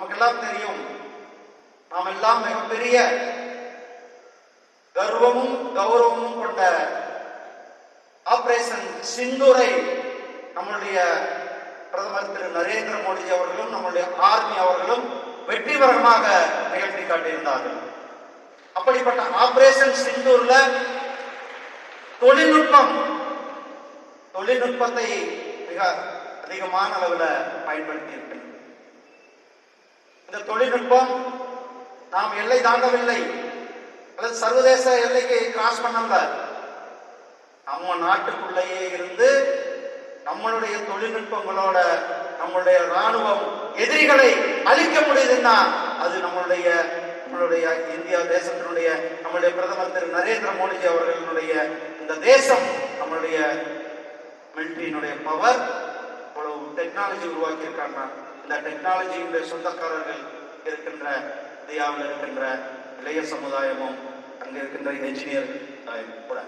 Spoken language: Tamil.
நமக்கெல்லாம் தெரியும். நாம் எல்லாம் மிகப்பெரிய கர்வமும் கௌரவமும் கொண்ட ஆபரேஷன் சிந்தூரை நம்மளுடைய பிரதமர் திரு நரேந்திர மோடிஜி அவர்களும் நம்முடைய ஆர்மி அவர்களும் வெற்றிகரமாக நிகழ்த்தி காட்டியிருந்தார்கள். அப்படிப்பட்ட ஆபரேஷன் சிந்தூர்ல தொழில்நுட்பம் தொழில்நுட்பத்தை மிக அதிகமான அளவில் பயன்படுத்தி இருக்கிறது இந்த தொழில்நுட்பம் நாம் எல்லை தாண்டவில்லை. அல்லது சர்வதேச எல்லைக்கு கிராஸ் பண்ணல நம்ம நாட்டுக்குள்ளேயே இருந்து நம்மளுடைய தொழில்நுட்பங்களோட நம்மளுடைய ராணுவம் எதிரிகளை அழிக்க முடியுதுன்னா அது நம்மளுடைய நம்மளுடைய இந்தியா தேசத்தினுடைய நம்மளுடைய பிரதமர் திரு நரேந்திர மோடிஜி அவர்களுடைய இந்த தேசம் நம்மளுடைய மிலிட்ரியினுடைய பவர் இவ்வளவு டெக்னாலஜி உருவாக்கியிருக்காங்க இந்த டெக்னாலஜியுடைய சொந்தக்காரர்கள் இருக்கின்ற இந்தியாவில் இருக்கின்ற இளைய சமுதாயமும் அங்கே இருக்கின்ற என்ஜினியர் கூட